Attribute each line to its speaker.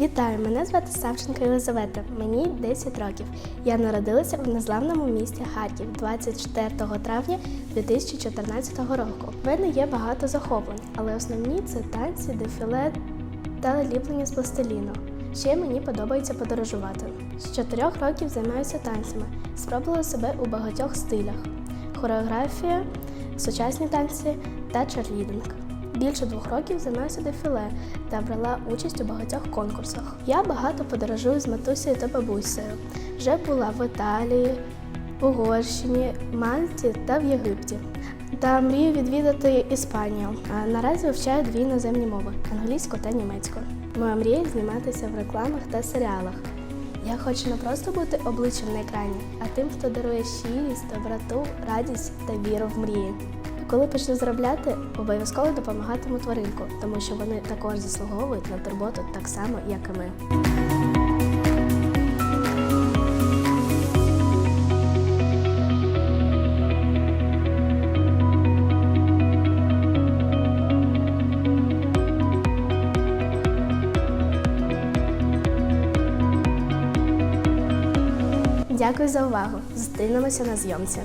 Speaker 1: Вітаю! Мене звати Савченко Єлизавета. Мені 10 років. Я народилася в незламному місті Харків 24 травня 2014 року. В мене є багато захоплень, але основні це танці, дефіле та ліплення з пластиліну. Ще мені подобається подорожувати. З 4 років займаюся танцями. Спробувала себе у багатьох стилях: хореографія, сучасні танці та черлідинг. Більше двох років займаюся дефіле та брала участь у багатьох конкурсах. Я багато подорожую з матусею та бабусею. Вже була в Італії, Угорщині, Мальті та в Єгипті. Та мрію відвідати Іспанію. А наразі вивчаю дві іноземні мови англійську та німецьку. Моя мрія зніматися в рекламах та серіалах. Я хочу не просто бути обличчям на екрані, а тим, хто дарує щирість, доброту, радість та віру в мрії. Коли почну заробляти, обов'язково допомагатиму тваринку, тому що вони також заслуговують на турботу так само, як і ми. Дякую за увагу. Зустрінемося на зйомці.